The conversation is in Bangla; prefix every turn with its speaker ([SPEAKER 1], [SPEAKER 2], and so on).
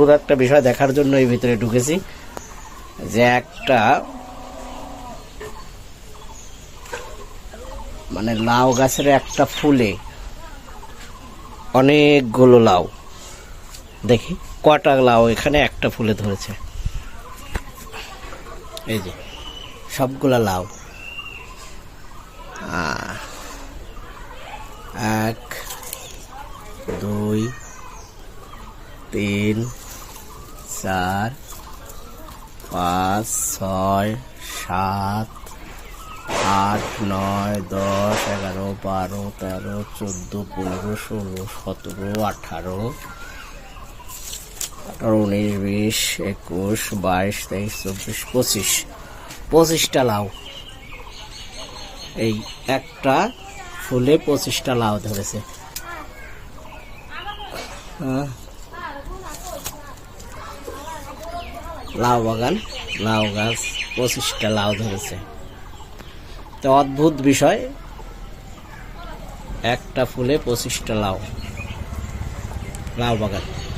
[SPEAKER 1] অদ্ভুত একটা বিষয় দেখার জন্য এই ভিতরে ঢুকেছি যে একটা মানে লাউ গাছের একটা ফুলে অনেকগুলো লাউ দেখি কটা লাউ এখানে একটা ফুলে ধরেছে এই যে সবগুলা লাউ এক দুই তিন চার পাঁচ ছয় সাত আট নয় দশ এগারো বারো তেরো চোদ্দো পনেরো ষোলো সতেরো আঠারো আঠারো উনিশ বিশ একুশ বাইশ তেইশ চব্বিশ পঁচিশ পঁচিশটা লাউ এই একটা ফুলে পঁচিশটা লাউ ধরেছে হ্যাঁ লাউ বাগান লাউ গাছ পঁচিশটা লাউ ধরেছে তো অদ্ভুত বিষয় একটা ফুলে পঁচিশটা লাউ লাউ বাগান